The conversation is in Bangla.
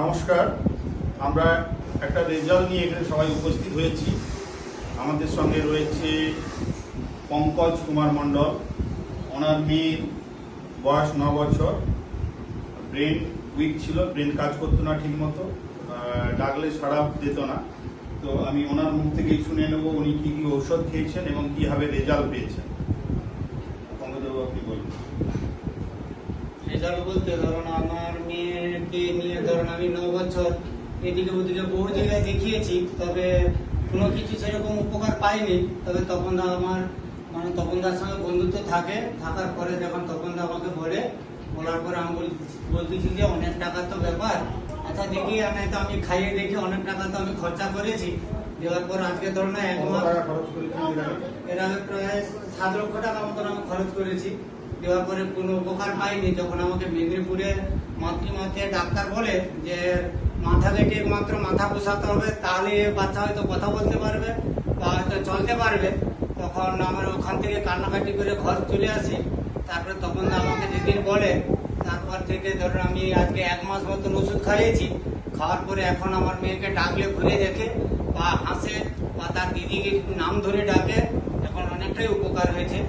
নমস্কার। আমরা একটা রেজাল্ট নিয়ে এখানে সবাই উপস্থিত হয়েছি। আমাদের সঙ্গে রয়েছে পঙ্কজ কুমার মণ্ডল। ওনার মেয়ের বয়স ন বছর। ব্রেন উইক ছিল, ব্রেন কাজ করতো না ঠিক মতো ডাকলে সাড়া দিত না। তো আমি ওনার মুখ থেকেই শুনে নেব উনি কী কী ঔষধ খেয়েছেন এবং কীভাবে রেজাল্ট পেয়েছেন। রেজাল্ট বলতে ধরুন আমার মেয়েকে নিয়ে ধরুন আমি ন বছর এদিকে ওদিকে বহু জায়গায় দেখিয়েছি তবে কোনো কিছু সেরকম উপকার পাইনি। তবে তখন দা আমার মানে তপনদার সঙ্গে বন্ধুত্ব থাকে। থাকার পরে যখন তপনদা আমাকে বলে বলার পরে আমি বল- বলতেছি যে অনেক টাকা তো ব্যাপার। আচ্ছা দেখি আমি তো আমি খাইয়ে দেখি অনেক টাকা তো আমি খরচা করেছি। দেওয়ার পর আজকে ধরুন এক কত মাস? এর আগে? প্রায় সাত লক্ষ টাকা মতন আমি খরচ করেছি। দেওয়ার পরে কোনো উপকার পাইনি যখন আমাকে মেদিনীপুরে মাতৃমাতে ডাক্তার বলে যে, মাথা কেটে মাত্র মাথা বসাতে হবে, তাহলে বাচ্চা হয়তো কথা বলতে পারবে বা হয়তো চলতে পারবে। তখন আমার ওখান থেকে কান্নাকাটি করে ঘর চলে আসি। তারপরে তখন আমাকে যেদিন বলে, তারপর থেকে ধরুন আমি আজকে এক মাস মতন ওষুধ খাইয়েছি, খাওয়ার পরে এখন আমার মেয়েকে ডাকলে ঘুরে দেখে বা হাসে বা তার দিদিকে নাম ধরে ডাকে এখন অনেকটাই উপকার হয়েছে।